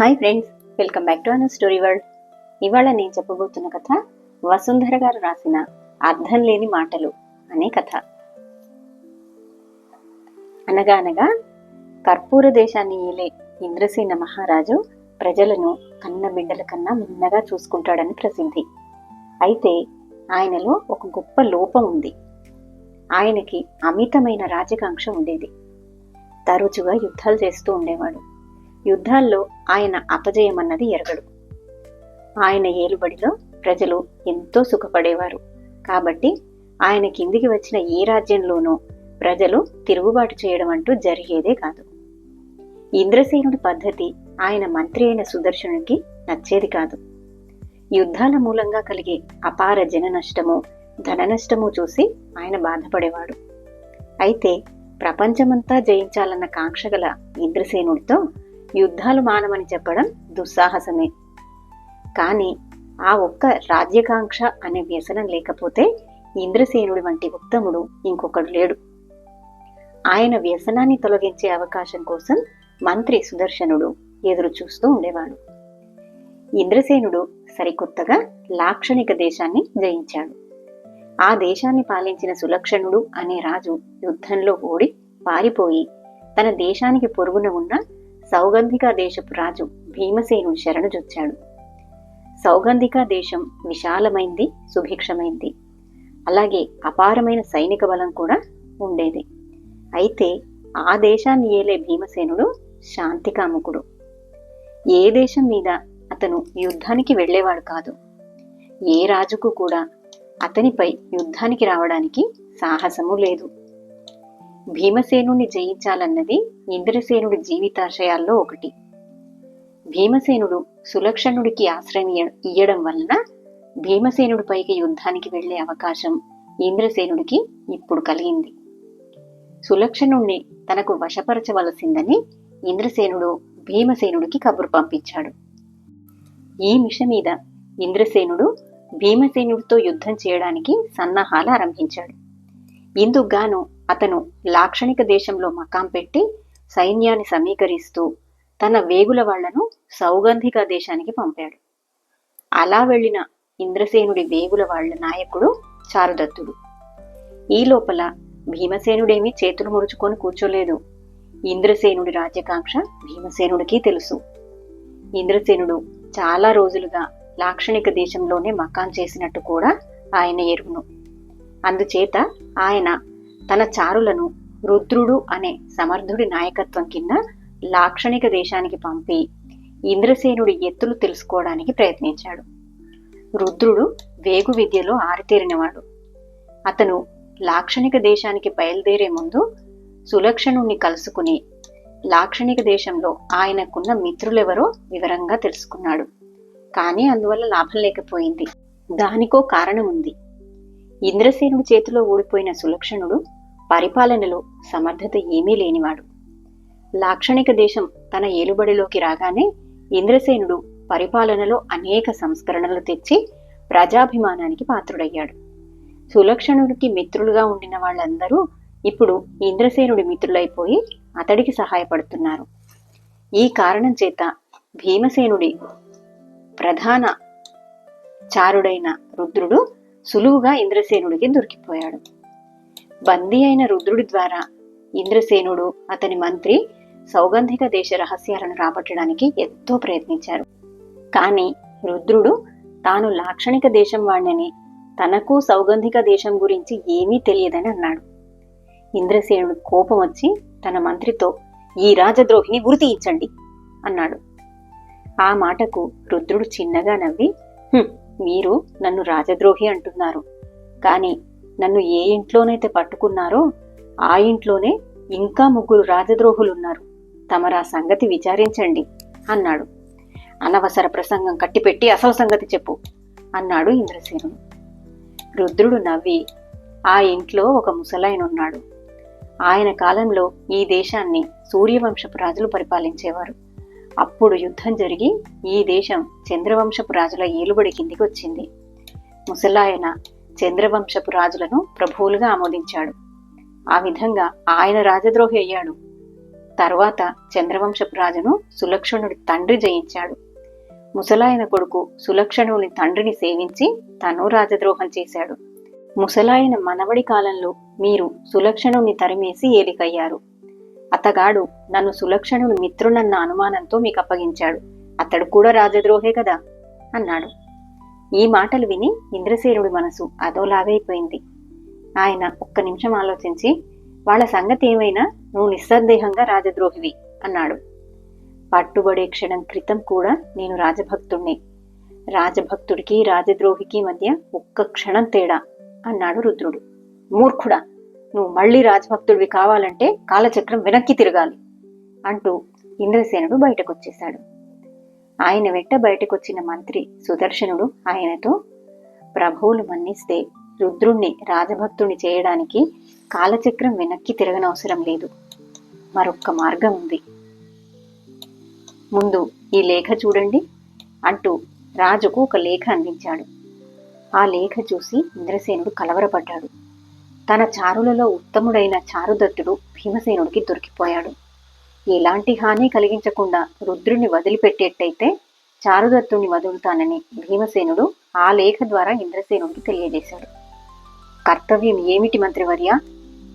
Hi friends welcome back to an story world. ఇవాళ నేను చెప్పబోతున్న కథ వసుంధర గారు రాసిన అర్థం లేని మాటలు అనే కథ. అనగా అనగా కర్పూర దేశాన్ని ఏలే ఇంద్రసేన మహారాజు ప్రజలను కన్న బిడ్డల కన్నా మిన్నగా చూసుకుంటాడని ప్రసిద్ధి. అయితే ఆయనలో ఒక గొప్ప లోపం ఉంది. ఆయనకి అమితమైన రాజకాంక్ష ఉండేది. తరచుగా యుద్ధాలు చేస్తూ ఉండేవాడు. యుద్ధాల్లో ఆయన అపజయమన్నది ఎరగడు. ఆయన ఏలుబడిలో ప్రజలు ఎంతో సుఖపడేవారు. కాబట్టి ఆయన కిందికి వచ్చిన ఏ రాజ్యంలోనూ ప్రజలు తిరుగుబాటు చేయడం అంటూ జరిగేదే కాదు. ఇంద్రసేనుడి పద్ధతి ఆయన మంత్రి అయిన సుదర్శనుడికి నచ్చేది కాదు. యుద్ధాల మూలంగా కలిగే అపార జన నష్టము ధన నష్టము చూసి ఆయన బాధపడేవాడు. అయితే ప్రపంచమంతా జయించాలన్న కాంక్ష గల ఇంద్రసేనుడితో యుద్ధాలు మానమని చెప్పడం దుస్సాహసమే. కానీ ఆ ఒక్క రాజ్యకాంక్ష అనే వ్యసనం లేకపోతే ఇంద్రసేనుడి వంటి ఉత్తముడు ఇంకొకడు లేడు. ఆయన వ్యసనాన్ని తొలగించే అవకాశం కోసం మంత్రి సుదర్శనుడు ఎదురు చూస్తూ ఉండేవాడు. ఇంద్రసేనుడు సరికొత్తగా లాక్షణిక దేశాన్ని జయించాడు. ఆ దేశాన్ని పాలించిన సులక్షణుడు అనే రాజు యుద్ధంలో ఓడి పారిపోయి తన దేశానికి పొరుగున ఉన్న సౌగంధిక దేశపు రాజు భీమసేనుడు శరణుజొచ్చాడు సౌగంధిక దేశం విశాలమైంది సుభిక్షమైంది. అలాగే అపారమైన సైనిక బలం కూడా ఉండేది. అయితే ఆ దేశాన్ని ఏలే భీమసేనుడు శాంతికాముకుడు ఏ దేశం మీద అతను యుద్ధానికి వెళ్ళేవాడు కాదు. ఏ రాజుకు కూడా అతనిపై యుద్ధానికి రావడానికి సాహసము లేదు. భీమసేనుణ్ణి జయించాలన్నది ఇంద్రసేనుడి జీవితాశయాల్లో ఒకటి. భీమసేనుడు సులక్షణుడికి ఆశ్రయం ఇయ్యడం వలన భీమసేనుడిపైకి యుద్ధానికి వెళ్ళే అవకాశం ఇంద్రసేనుడికి ఇప్పుడు కలిగింది. సులక్షణుణ్ణి తనకు వశపరచవలసిందని ఇంద్రసేనుడు భీమసేనుడికి కబురు పంపించాడు. ఈ మిష మీద ఇంద్రసేనుడు భీమసేనుడితో యుద్ధం చేయడానికి సన్నాహాలు ఆరంభించాడు. ఇందుకుగాను అతను లాక్షణిక దేశంలో మకాం పెట్టి సైన్యాన్ని సమీకరిస్తూ తన వేగుల వాళ్ళను సౌగంధిక దేశానికి పంపాడు. అలా వెళ్ళిన ఇంద్రసేనుడి వేగుల వాళ్ళ నాయకుడు చారుదత్తుడు. ఈ లోపల భీమసేనుడేమీ చేతులు ముడుచుకొని కూర్చోలేదు. ఇంద్రసేనుడి రాజ్యకాంక్ష భీమసేనుడికి తెలుసు. ఇంద్రసేనుడు చాలా రోజులుగా లాక్షణిక దేశంలోనే మకాం చేసినట్టు కూడా ఆయన ఎరువును అందుచేత ఆయన తన చారులను రుద్రుడు అనే సమర్థుడి నాయకత్వం కింద లాక్షణిక దేశానికి పంపి ఇంద్రసేనుడి ఎత్తులు తెలుసుకోవడానికి ప్రయత్నించాడు. రుద్రుడు వేగు విద్యలో ఆరితేరినవాడు. అతను లాక్షణిక దేశానికి బయలుదేరే ముందు సులక్షణుణ్ణి కలుసుకుని లాక్షణిక దేశంలో ఆయనకున్న మిత్రులెవరో వివరంగా తెలుసుకున్నాడు. కానీ అందువల్ల లాభం లేకపోయింది. దానికో కారణం ఉంది. ఇంద్రసేనుడి చేతిలో ఓడిపోయిన సులక్షణుడు పరిపాలనలో సమర్థత ఏమీ లేనివాడు. లాక్షణిక దేశం తన ఏలుబడిలోకి రాగానే ఇంద్రసేనుడు పరిపాలనలో అనేక సంస్కరణలు తెచ్చి ప్రజాభిమానానికి పాత్రుడయ్యాడు. సులక్షణుడికి మిత్రులుగా ఉండిన వాళ్ళందరూ ఇప్పుడు ఇంద్రసేనుడి మిత్రులైపోయి అతడికి సహాయపడుతున్నారు. ఈ కారణం చేత భీమసేనుడి ప్రధాన చారుడైన రుద్రుడు సులువుగా ఇంద్రసేనుడికి దొరికిపోయాడు. బందీ అయిన రుద్రుడి ద్వారా ఇంద్రసేనుడు అతని మంత్రి సౌగంధిక దేశ రహస్యాలను రాబట్టడానికి ఎంతో ప్రయత్నించారు. కానీ రుద్రుడు తాను లాక్షణిక దేశం వాణ్ణని తనకు సౌగంధిక దేశం గురించి ఏమీ తెలియదని అన్నాడు. ఇంద్రసేనుడు కోపం వచ్చి తన మంత్రితో ఈ రాజద్రోహిని గురితీయించండి అన్నాడు. ఆ మాటకు రుద్రుడు చిన్నగా నవ్వి మీరు నన్ను రాజద్రోహి అంటున్నారు. కానీ నన్ను ఏ ఇంట్లోనైతే పట్టుకున్నారో ఆ ఇంట్లోనే ఇంకా ముగ్గురు రాజద్రోహులున్నారు. తమరా సంగతి విచారించండి అన్నాడు. అనవసర ప్రసంగం కట్టిపెట్టి అసలు సంగతి చెప్పు అన్నాడు ఇంద్రసేనుడు. రుద్రుడు నవ్వి ఆ ఇంట్లో ఒక ముసలాయన ఉన్నాడు ఆయన కాలంలో ఈ దేశాన్ని సూర్యవంశపు రాజులు పరిపాలించేవారు. అప్పుడు యుద్ధం జరిగి ఈ దేశం చంద్రవంశపు రాజుల ఏలుబడి కిందికి వచ్చింది. ముసలాయన చంద్రవంశపు రాజులను ప్రభువులుగా ఆమోదించాడు. ఆ విధంగా ఆయన రాజద్రోహి అయ్యాడు. తర్వాత చంద్రవంశపు రాజును సులక్షణుడి తండ్రి జయించాడు. ముసలాయన కొడుకు సులక్షణుని తండ్రిని సేవించి తను రాజద్రోహం చేశాడు. ముసలాయన మనవడి కాలంలో మీరు సులక్షణుని తరిమేసి ఏలికయ్యారు. అతగాడు నన్ను సులక్షణుని మిత్రునన్న అనుమానంతో మీకు అప్పగించాడు అతడు కూడా రాజద్రోహే కదా? అన్నాడు. ఈ మాటలు విని ఇంద్రసేనుడి మనసు అదోలాగైపోయింది ఆయన ఒక్క నిమిషం ఆలోచించి వాళ్ళ సంగతి ఏమైనా? నువ్వు నిస్సందేహంగా రాజద్రోహివి అన్నాడు. పట్టుబడే క్షణం క్రితం కూడా నేను రాజభక్తుణ్ణి. రాజభక్తుడికి రాజద్రోహికి మధ్య ఒక్క క్షణం తేడా అన్నాడు రుద్రుడు. మూర్ఖుడా నువ్వు మళ్ళీ రాజభక్తుడివి కావాలంటే కాలచక్రం వెనక్కి తిరగాలి అంటూ ఇంద్రసేనుడు బయటకొచ్చేశాడు. ఆయన వెంట బయటకొచ్చిన మంత్రి సుదర్శనుడు ఆయనతో ప్రభువులు మన్నిస్తే రుద్రుణ్ణి రాజభక్తుని చేయడానికి కాలచక్రం వెనక్కి తిరగనవసరం లేదు. మరొక్క మార్గం ఉంది. ముందు ఈ లేఖ చూడండి అంటూ రాజుకు ఒక లేఖ అందించాడు. ఆ లేఖ చూసి ఇంద్రసేనుడు కలవరపడ్డాడు. తన చారులలో ఉత్తముడైన చారుదత్తుడు భీమసేనుడికి దొరికిపోయాడు. ఎలాంటి హాని కలిగించకుండా రుద్రుని వదిలిపెట్టేట్టయితే చారుదత్తుని వదులుతానని భీమసేనుడు ఆ లేఖ ద్వారా ఇంద్రసేనుడికి తెలియజేశాడు. కర్తవ్యం ఏమిటి మంత్రివర్య?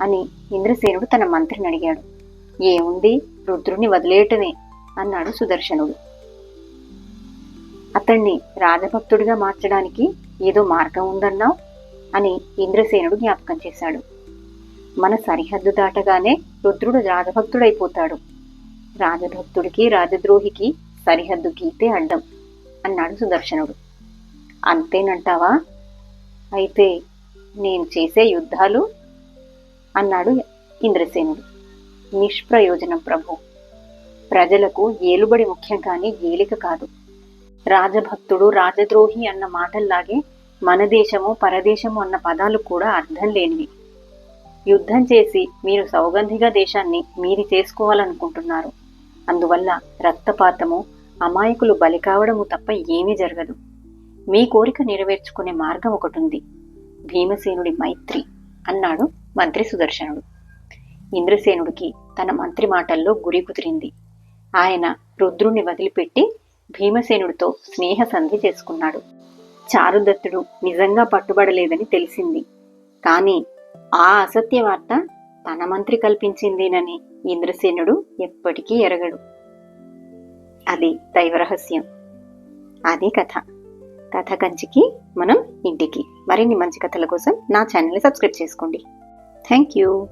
అని ఇంద్రసేనుడు తన మంత్రిని అడిగాడు. ఏముంది? రుద్రుని వదిలేయటమే అన్నాడు సుదర్శనుడు. అతన్ని రాజభక్తుడిగా మార్చడానికి ఏదో మార్గం ఉందన్నావు? అని ఇంద్రసేనుడు జ్ఞాపకం చేశాడు. మన సరిహద్దు దాటగానే రుద్రుడు రాజభక్తుడైపోతాడు. రాజభక్తుడికి రాజద్రోహికి సరిహద్దు గీతే అడ్డం అన్నాడు సుదర్శనుడు. అంతేనంటావా? అయితే నేను చేసే యుద్ధాలు? అన్నాడు ఇంద్రసేనుడు. నిష్ప్రయోజనం ప్రభు. ప్రజలకు ఏలుబడి ముఖ్యం కానీ ఏలిక కాదు. రాజభక్తుడు రాజద్రోహి అన్న మాటల్లాగే మన దేశము పరదేశము అన్న పదాలు కూడా అర్థం లేనివి. యుద్ధం చేసి మీరు సౌగంధిక దేశాన్ని మీది చేసుకోవాలనుకుంటున్నారు. అందువల్ల రక్తపాతము అమాయకులు బలి కావడము తప్ప ఏమీ జరగదు. మీ కోరిక నెరవేర్చుకునే మార్గం ఒకటి ఉంది భీమసేనుడి మైత్రి అన్నాడు మంత్రి సుదర్శనుడు. ఇంద్రసేనుడికి తన మంత్రి మాటల్లో గురి కుదిరింది. ఆయన రుద్రుణ్ణి వదిలిపెట్టి భీమసేనుడితో స్నేహ సంధి చేసుకున్నాడు. చారుదత్తుడు నిజంగా పట్టుబడలేదని తెలిసింది. కానీ ఆ అసత్య వార్త తన మంత్రి కల్పించిందేనని ఇంద్రసేనుడు ఎప్పటికీ ఎరగడు. అది దైవరహస్యం అది కథ. కథ కంచికి మనం ఇంటికి. మరిన్ని మంచి కథల కోసం నా ఛానల్ని సబ్స్క్రైబ్ చేసుకోండి. Thank you.